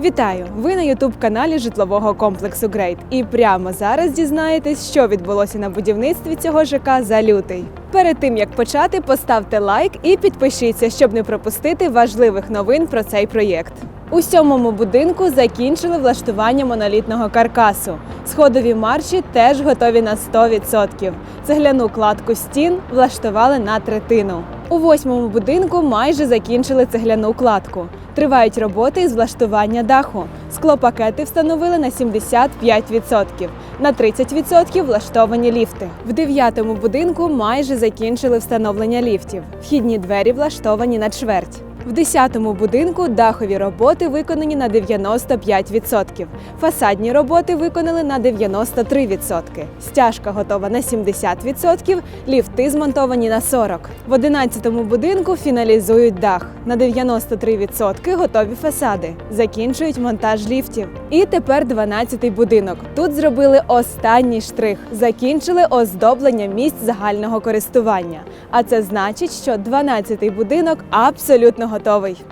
Вітаю! Ви на ютуб-каналі житлового комплексу Грейт. І прямо зараз дізнаєтесь, що відбулося на будівництві цього ЖК за лютий. Перед тим як почати, поставте лайк і підпишіться, щоб не пропустити важливих новин про цей проєкт. У сьомому будинку закінчили влаштування монолітного каркасу. Сходові марші теж готові на 100%. Цегляну кладку стін влаштували на третину. У восьмому будинку майже закінчили цегляну кладку. Тривають роботи із влаштування даху. Склопакети встановили на 75%. На 30% влаштовані ліфти. В дев'ятому будинку майже закінчили встановлення ліфтів. Вхідні двері влаштовані на чверть. В 10-му будинку дахові роботи виконані на 95%. Фасадні роботи виконали на 93%. Стяжка готова на 70%, ліфти змонтовані на 40%. В 11-му будинку фіналізують дах. На 93% готові фасади. Закінчують монтаж ліфтів. І тепер 12-й будинок. Тут зробили останній штрих. Закінчили оздоблення місць загального користування. А це значить, що 12-й будинок абсолютно готовий.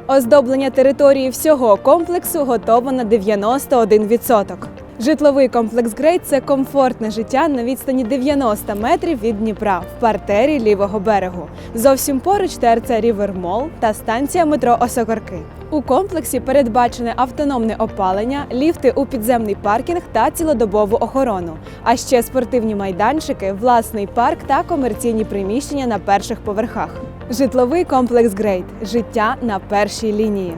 Оздоблення території всього комплексу готово на 91%. Житловий комплекс Грейт це комфортне життя на відстані 90 метрів від Дніпра в партері лівого берегу. Зовсім поруч ТРЦ Рівер Мол та станція метро Осокорки. У комплексі передбачене автономне опалення, ліфти у підземний паркінг та цілодобову охорону. А ще спортивні майданчики, власний парк та комерційні приміщення на перших поверхах. Житловий комплекс Грейт. Життя на першій лінії.